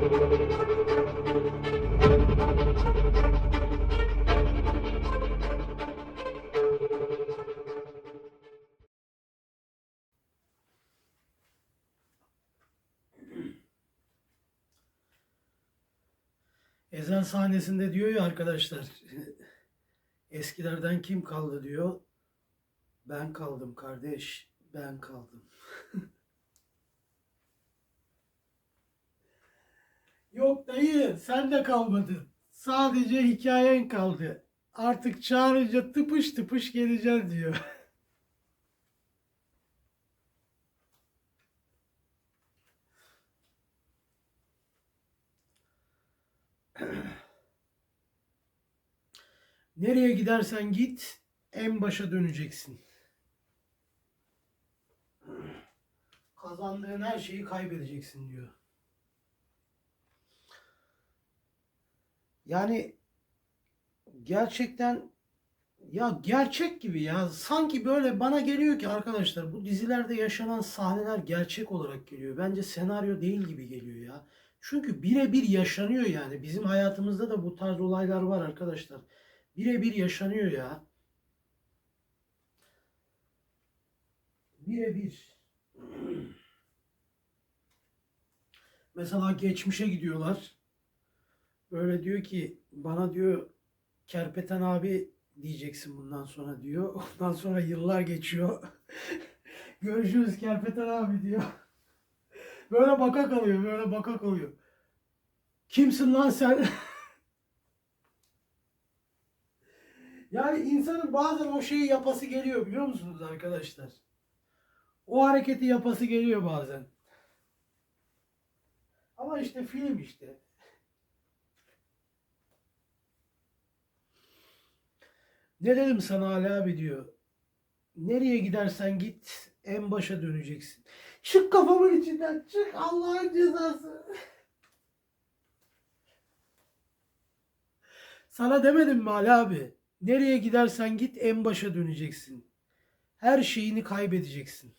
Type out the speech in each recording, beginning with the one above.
Ezan sahnesinde diyor ya arkadaşlar eskilerden kim kaldı diyor. Ben kaldım kardeş, ben kaldım. Yok dayı sen de kalmadın. Sadece hikayen kaldı. Artık çağırınca tıpış tıpış geleceksin diyor. Nereye gidersen git en başa döneceksin. Kazandığın her şeyi kaybedeceksin diyor. Yani gerçekten ya gerçek gibi ya sanki böyle bana geliyor ki arkadaşlar bu dizilerde yaşanan sahneler gerçek olarak geliyor. Bence senaryo değil gibi geliyor ya. Çünkü birebir yaşanıyor yani. Bizim hayatımızda da bu tarz olaylar var arkadaşlar. Birebir yaşanıyor ya. Birebir. Mesela geçmişe gidiyorlar. Böyle diyor ki bana diyor Kerpeten abi diyeceksin bundan sonra diyor. Ondan sonra yıllar geçiyor. Görüşürüz Kerpeten abi diyor. Böyle baka kalıyor, böyle baka kalıyor. Kimsin lan sen? yani insanın bazen o şeyi yapası geliyor biliyor musunuz arkadaşlar? O hareketi yapası geliyor bazen. Ama işte film işte. Ne dedim sana Ali abi diyor. Nereye gidersen git en başa döneceksin. Çık kafamın içinden çık Allah'ın cezası. Sana demedim mi Ali abi? Nereye gidersen git en başa döneceksin. Her şeyini kaybedeceksin.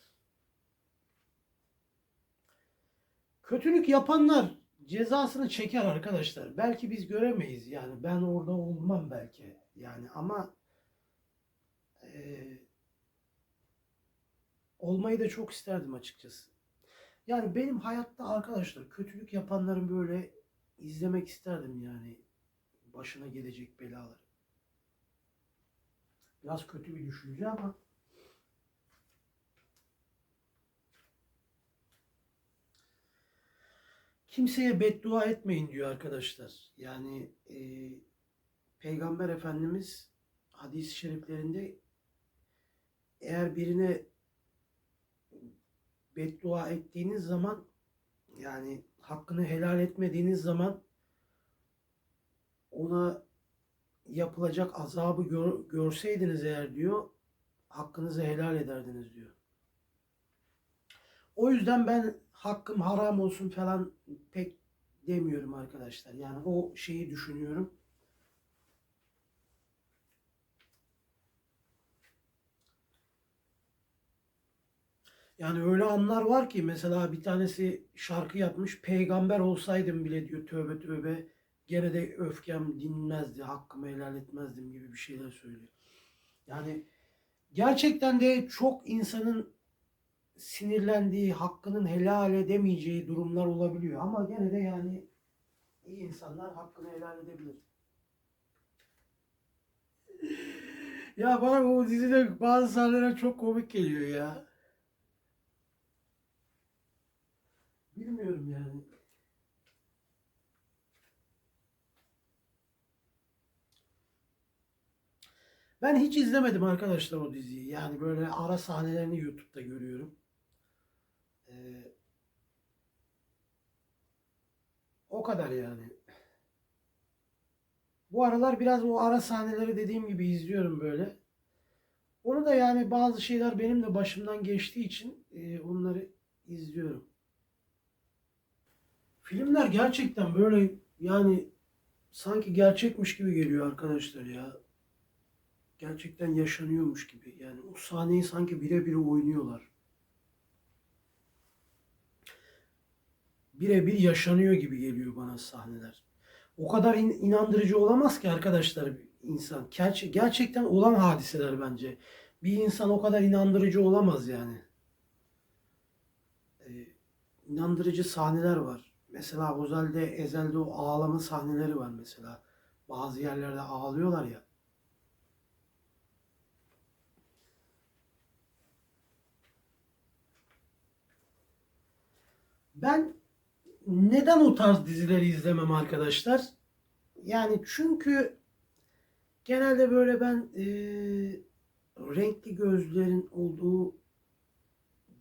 Kötülük yapanlar cezasını çeker arkadaşlar. Belki biz göremeyiz yani. Ben orada olmam belki. Yani ama eee, olmayı da çok isterdim açıkçası. Yani benim hayatta arkadaşlar kötülük yapanların böyle izlemek isterdim yani başına gelecek belaları. Biraz kötü bir düşünce ama kimseye beddua etmeyin diyor arkadaşlar. Yani e, Peygamber Efendimiz hadis-i şeriflerinde eğer birine beddua ettiğiniz zaman yani hakkını helal etmediğiniz zaman ona yapılacak azabı gör- görseydiniz eğer diyor hakkınızı helal ederdiniz diyor. O yüzden ben hakkım haram olsun falan pek demiyorum arkadaşlar. Yani o şeyi düşünüyorum. Yani öyle anlar var ki mesela bir tanesi şarkı yapmış. Peygamber olsaydım bile diyor tövbe tövbe gene de öfkem dinmezdi, hakkımı helal etmezdim gibi bir şeyler söylüyor. Yani gerçekten de çok insanın sinirlendiği, hakkının helal edemeyeceği durumlar olabiliyor. Ama gene de yani iyi insanlar hakkını helal edebilir. Ya bana bu dizide bazı sahneler çok komik geliyor ya. Bilmiyorum yani. Ben hiç izlemedim arkadaşlar o diziyi. Yani böyle ara sahnelerini YouTube'da görüyorum. Ee, o kadar yani. Bu aralar biraz o ara sahneleri dediğim gibi izliyorum böyle. Onu da yani bazı şeyler benim de başımdan geçtiği için e, onları izliyorum. Filmler gerçekten böyle yani sanki gerçekmiş gibi geliyor arkadaşlar ya. Gerçekten yaşanıyormuş gibi. Yani o sahneyi sanki birebir oynuyorlar. birebir yaşanıyor gibi geliyor bana sahneler. O kadar in- inandırıcı olamaz ki arkadaşlar insan. Gerçe- gerçekten olan hadiseler bence. Bir insan o kadar inandırıcı olamaz yani. Ee, inandırıcı sahneler var. Mesela Ozel'de, Ezel'de o ağlama sahneleri var mesela. Bazı yerlerde ağlıyorlar ya. Ben neden o tarz dizileri izlemem arkadaşlar? Yani çünkü genelde böyle ben eee, renkli gözlerin olduğu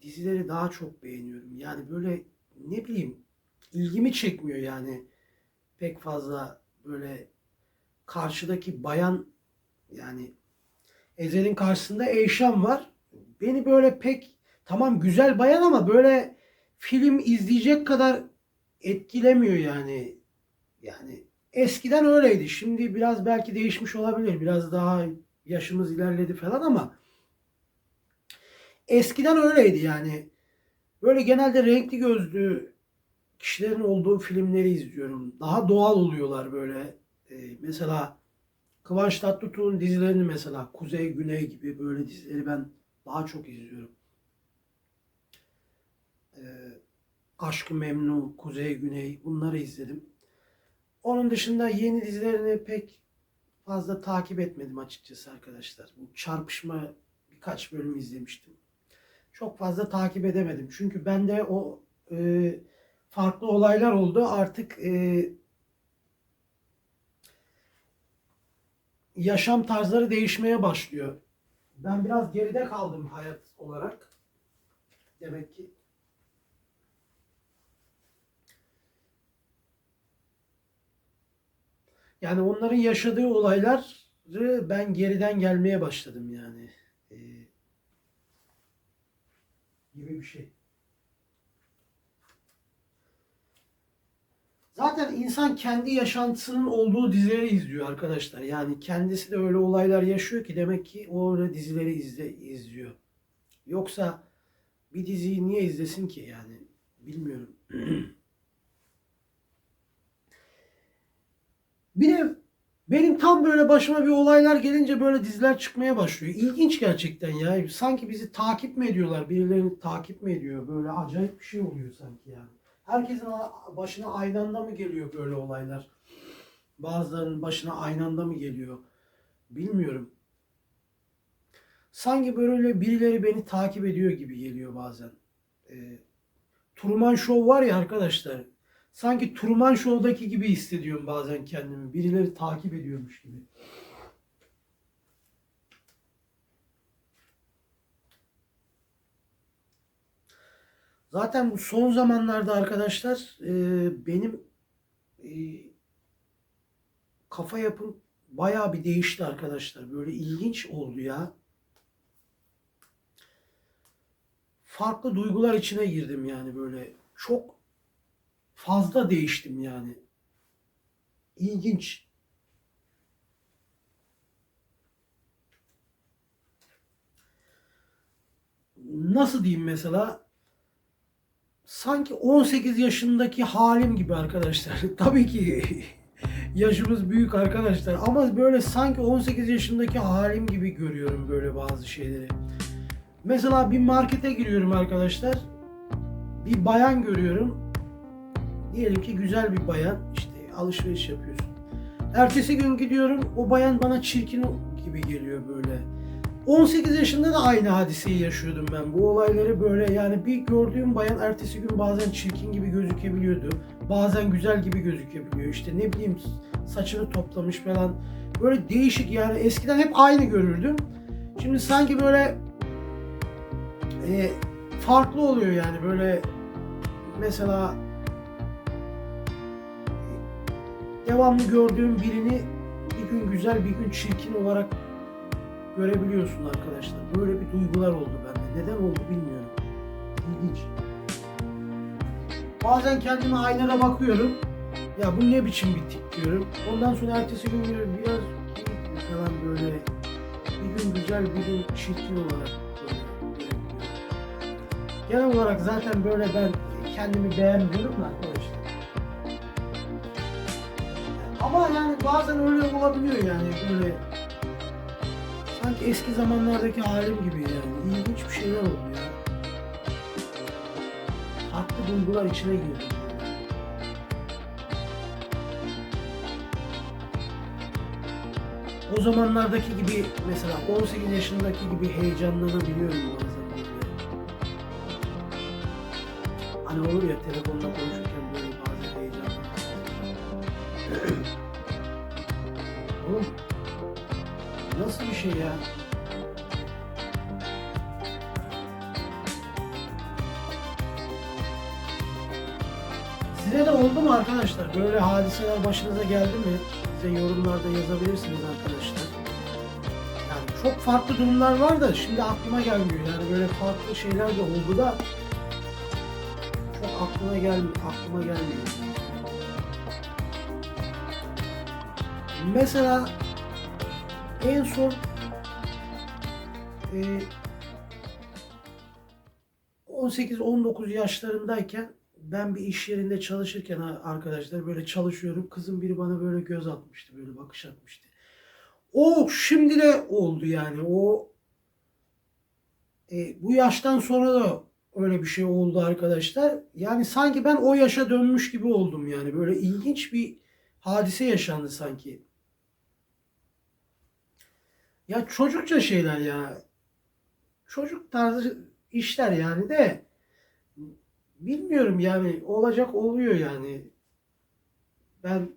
dizileri daha çok beğeniyorum. Yani böyle ne bileyim ilgimi çekmiyor yani pek fazla böyle karşıdaki bayan yani Ezel'in karşısında Eyşan var. Beni böyle pek tamam güzel bayan ama böyle film izleyecek kadar etkilemiyor yani. Yani eskiden öyleydi. Şimdi biraz belki değişmiş olabilir. Biraz daha yaşımız ilerledi falan ama eskiden öyleydi yani. Böyle genelde renkli gözlü kişilerin olduğu filmleri izliyorum. Daha doğal oluyorlar böyle. Ee, mesela Kıvanç Tatlıtuğ'un dizilerini mesela Kuzey Güney gibi böyle dizileri ben daha çok izliyorum. Ee, Aşk-ı Memnu, Kuzey Güney bunları izledim. Onun dışında yeni dizilerini pek fazla takip etmedim açıkçası arkadaşlar. Bu çarpışma birkaç bölüm izlemiştim. Çok fazla takip edemedim. Çünkü bende o e, farklı olaylar oldu. Artık e, yaşam tarzları değişmeye başlıyor. Ben biraz geride kaldım hayat olarak. Demek ki. Yani onların yaşadığı olayları ben geriden gelmeye başladım yani. Ee, gibi bir şey. Zaten insan kendi yaşantısının olduğu dizileri izliyor arkadaşlar. Yani kendisi de öyle olaylar yaşıyor ki demek ki o öyle dizileri izle, izliyor. Yoksa bir diziyi niye izlesin ki yani bilmiyorum. Bir de benim tam böyle başıma bir olaylar gelince böyle diziler çıkmaya başlıyor. İlginç gerçekten ya. Sanki bizi takip mi ediyorlar? Birilerini takip mi ediyor? Böyle acayip bir şey oluyor sanki yani. Herkesin başına aynı anda mı geliyor böyle olaylar? Bazılarının başına aynı anda mı geliyor? Bilmiyorum. Sanki böyle birileri beni takip ediyor gibi geliyor bazen. Ee, Truman Show var ya arkadaşlar. Sanki Truman Show'daki gibi hissediyorum bazen kendimi. Birileri takip ediyormuş gibi. Zaten bu son zamanlarda arkadaşlar e, benim e, kafa yapım bayağı bir değişti arkadaşlar. Böyle ilginç oldu ya. Farklı duygular içine girdim yani böyle. Çok fazla değiştim yani. İlginç. Nasıl diyeyim mesela? Sanki 18 yaşındaki halim gibi arkadaşlar. Tabii ki yaşımız büyük arkadaşlar ama böyle sanki 18 yaşındaki halim gibi görüyorum böyle bazı şeyleri. Mesela bir markete giriyorum arkadaşlar. Bir bayan görüyorum. Diyelim ki güzel bir bayan işte alışveriş yapıyorsun. Ertesi gün gidiyorum o bayan bana çirkin gibi geliyor böyle. 18 yaşında da aynı hadiseyi yaşıyordum ben. Bu olayları böyle yani bir gördüğüm bayan ertesi gün bazen çirkin gibi gözükebiliyordu. Bazen güzel gibi gözükebiliyor. İşte ne bileyim saçını toplamış falan. Böyle değişik yani eskiden hep aynı görürdüm. Şimdi sanki böyle e, farklı oluyor yani böyle mesela devamlı gördüğüm birini bir gün güzel bir gün çirkin olarak görebiliyorsun arkadaşlar. Böyle bir duygular oldu bende. Neden oldu bilmiyorum. İlginç. Bazen kendime aynada bakıyorum. Ya bu ne biçim bir tip diyorum. Ondan sonra ertesi gün biraz falan böyle bir gün güzel bir gün çirkin olarak böyle. Genel olarak zaten böyle ben kendimi beğenmiyorum da arkadaşlar. Ama yani bazen öyle olabiliyor yani böyle sanki eski zamanlardaki halim gibi yani ilginç bir şeyler oluyor. Farklı duygular içine girdim. O zamanlardaki gibi mesela 18 yaşındaki gibi heyecanlanabiliyorum bazen. Hani olur ya telefonda konuşurken şey ya? Size de oldu mu arkadaşlar? Böyle hadiseler başınıza geldi mi? Bize yorumlarda yazabilirsiniz arkadaşlar. Yani çok farklı durumlar var da şimdi aklıma gelmiyor. Yani böyle farklı şeyler de oldu da çok aklıma gelmiyor. Aklıma gelmiyor. Mesela en son 18-19 yaşlarındayken ben bir iş yerinde çalışırken arkadaşlar böyle çalışıyorum. Kızım biri bana böyle göz atmıştı, böyle bakış atmıştı. O şimdi de oldu yani. O e, bu yaştan sonra da öyle bir şey oldu arkadaşlar. Yani sanki ben o yaşa dönmüş gibi oldum yani. Böyle ilginç bir hadise yaşandı sanki. Ya çocukça şeyler ya. Çocuk tarzı işler yani de bilmiyorum yani olacak oluyor yani. Ben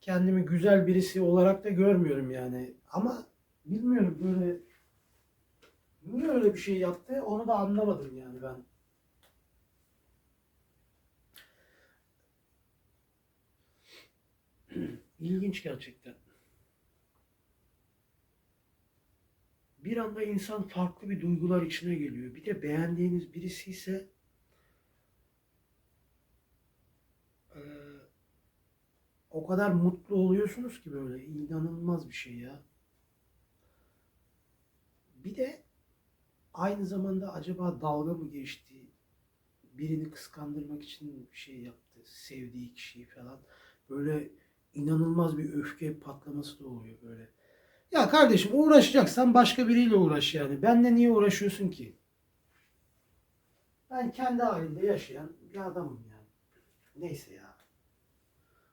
kendimi güzel birisi olarak da görmüyorum yani. Ama bilmiyorum böyle niye öyle bir şey yaptı onu da anlamadım yani ben. İlginç gerçekten. Bir anda insan farklı bir duygular içine geliyor. Bir de beğendiğiniz birisi ise eee, o kadar mutlu oluyorsunuz ki böyle inanılmaz bir şey ya. Bir de aynı zamanda acaba dalga mı geçti? Birini kıskandırmak için bir şey yaptı. Sevdiği kişiyi falan. Böyle inanılmaz bir öfke patlaması da oluyor böyle. Ya kardeşim uğraşacaksan başka biriyle uğraş yani. Benle niye uğraşıyorsun ki? Ben kendi halinde yaşayan bir adamım yani. Neyse ya.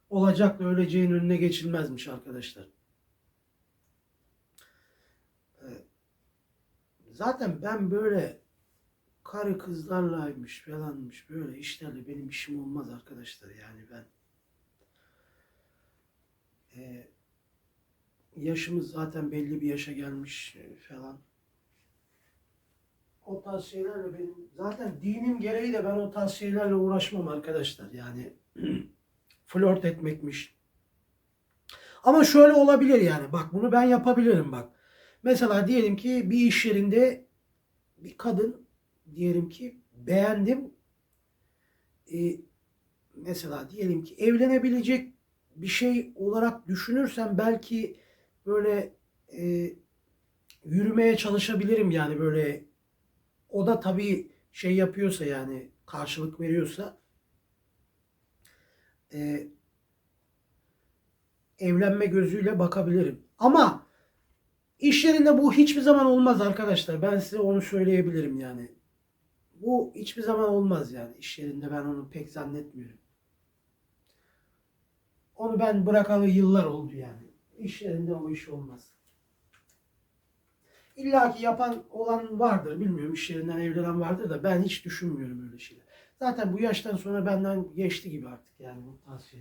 Olacakla öleceğin önüne geçilmezmiş arkadaşlar. Ee, Zaten ben böyle karı kızlarlaymış falanmış böyle işlerle benim işim olmaz arkadaşlar yani ben. Ee, yaşımız zaten belli bir yaşa gelmiş e, falan. O tarz şeylerle benim zaten dinim gereği de ben o tarz şeylerle uğraşmam arkadaşlar. Yani flört etmekmiş. Ama şöyle olabilir yani. Bak bunu ben yapabilirim bak. Mesela diyelim ki bir iş yerinde bir kadın diyelim ki beğendim. Ee, mesela diyelim ki evlenebilecek bir şey olarak düşünürsem belki böyle e, yürümeye çalışabilirim yani böyle o da tabii şey yapıyorsa yani karşılık veriyorsa e, evlenme gözüyle bakabilirim. Ama iş yerinde bu hiçbir zaman olmaz arkadaşlar. Ben size onu söyleyebilirim yani. Bu hiçbir zaman olmaz yani. İş yerinde ben onu pek zannetmiyorum. Onu ben bırakalı yıllar oldu yani. İş yerinde o iş olmaz. İlla ki yapan olan vardır. Bilmiyorum iş yerinden evlenen vardır da ben hiç düşünmüyorum öyle şeyler. Zaten bu yaştan sonra benden geçti gibi artık yani bu tarz.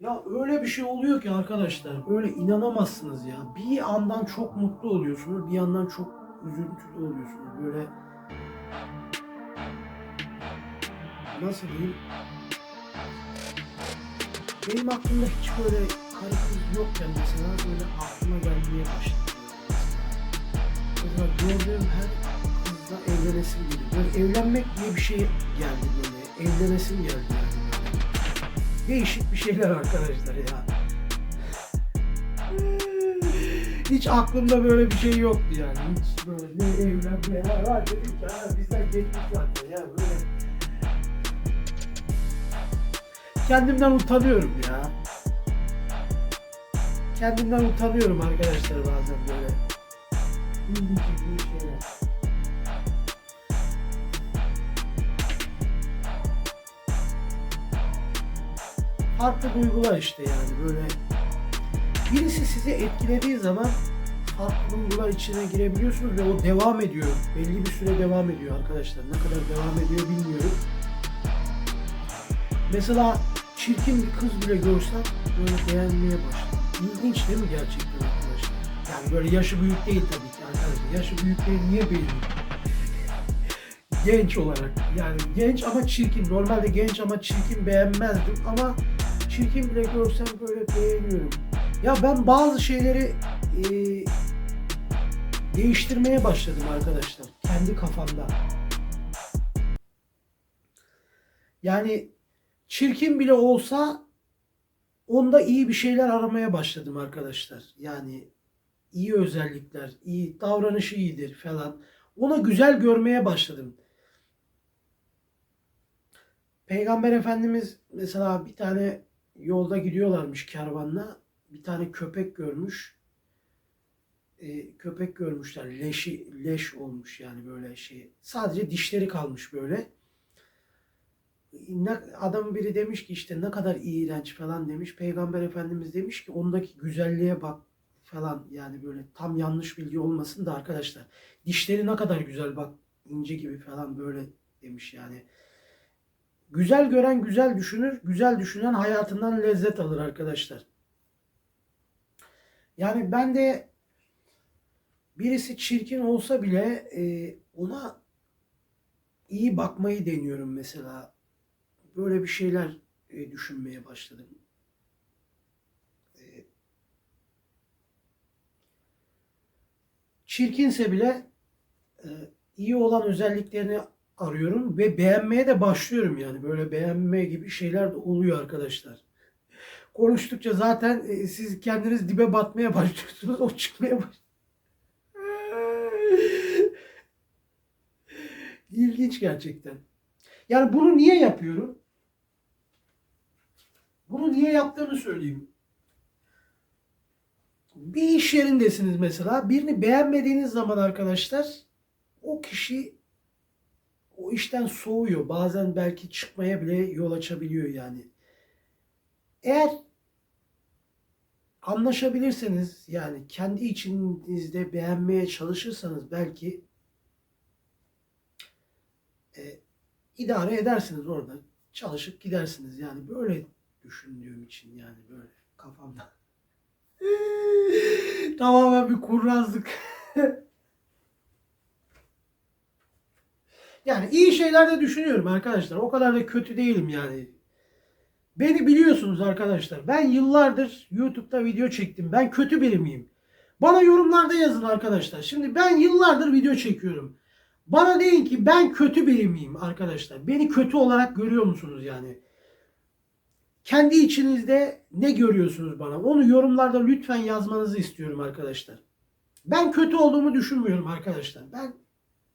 Ya öyle bir şey oluyor ki arkadaşlar öyle inanamazsınız ya. Bir andan çok mutlu oluyorsunuz, bir yandan çok üzüntülü oluyorsunuz. Böyle nasıl diyeyim? Benim aklımda hiç böyle karı kız yokken mesela böyle aklıma gelmeye başladı. Mesela gördüğüm her kızla evlenesim geliyor. Böyle evlenmek diye bir şey geldi böyle. Evlenesim geldi yani. Değişik bir şeyler arkadaşlar ya. Hiç aklımda böyle bir şey yoktu yani. Hiç böyle ne evlenme ya bizden geçmiş zaten ya böyle. Kendimden utanıyorum ya. Kendimden utanıyorum arkadaşlar bazen böyle. Farklı duygular işte yani böyle. Birisi sizi etkilediği zaman farklı duygular içine girebiliyorsunuz ve o devam ediyor. Belli bir süre devam ediyor arkadaşlar. Ne kadar devam ediyor bilmiyorum. Mesela çirkin bir kız bile görsem böyle beğenmeye başladım. İlginç değil mi gerçekten arkadaşlar? Yani böyle yaşı büyük değil tabii ki arkadaşlar. Yaşı büyükleri niye beğeniyor? genç olarak yani genç ama çirkin. Normalde genç ama çirkin beğenmezdim ama çirkin bile görsem böyle beğeniyorum. Ya ben bazı şeyleri e, değiştirmeye başladım arkadaşlar kendi kafamda. Yani çirkin bile olsa onda iyi bir şeyler aramaya başladım arkadaşlar. Yani iyi özellikler, iyi davranışı iyidir falan. Ona güzel görmeye başladım. Peygamber Efendimiz mesela bir tane yolda gidiyorlarmış kervanla. Bir tane köpek görmüş. Ee, köpek görmüşler. Leşi, leş olmuş yani böyle şey. Sadece dişleri kalmış böyle. Ne, adamın biri demiş ki işte ne kadar iğrenç falan demiş. Peygamber Efendimiz demiş ki ondaki güzelliğe bak falan yani böyle tam yanlış bilgi olmasın da arkadaşlar. Dişleri ne kadar güzel bak ince gibi falan böyle demiş yani. Güzel gören güzel düşünür, güzel düşünen hayatından lezzet alır arkadaşlar. Yani ben de birisi çirkin olsa bile e, ona iyi bakmayı deniyorum mesela. Böyle bir şeyler e, düşünmeye başladım. E, çirkinse bile e, iyi olan özelliklerini arıyorum ve beğenmeye de başlıyorum yani. Böyle beğenme gibi şeyler de oluyor arkadaşlar. Konuştukça zaten e, siz kendiniz dibe batmaya başlıyorsunuz. O çıkmaya baş. İlginç gerçekten. Yani bunu niye yapıyorum? Niye yaptığımı söyleyeyim. Bir iş yerindesiniz mesela. Birini beğenmediğiniz zaman arkadaşlar o kişi o işten soğuyor. Bazen belki çıkmaya bile yol açabiliyor yani. Eğer anlaşabilirseniz yani kendi içinizde beğenmeye çalışırsanız belki e, idare edersiniz orada. Çalışıp gidersiniz yani böyle düşündüğüm için yani böyle kafamda. Tamamen bir kurnazlık. Yani iyi şeyler de düşünüyorum arkadaşlar. O kadar da kötü değilim yani. Beni biliyorsunuz arkadaşlar. Ben yıllardır YouTube'da video çektim. Ben kötü biri miyim? Bana yorumlarda yazın arkadaşlar. Şimdi ben yıllardır video çekiyorum. Bana deyin ki ben kötü biri miyim arkadaşlar? Beni kötü olarak görüyor musunuz yani? Kendi içinizde ne görüyorsunuz bana? Onu yorumlarda lütfen yazmanızı istiyorum arkadaşlar. Ben kötü olduğumu düşünmüyorum arkadaşlar. Ben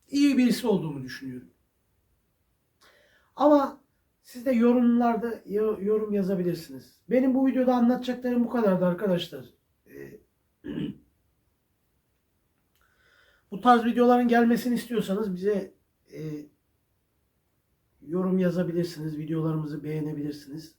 iyi birisi olduğumu düşünüyorum. Ama siz de yorumlarda yo- yorum yazabilirsiniz. Benim bu videoda anlatacaklarım bu kadardı arkadaşlar. Ee, bu tarz videoların gelmesini istiyorsanız bize e, yorum yazabilirsiniz. Videolarımızı beğenebilirsiniz.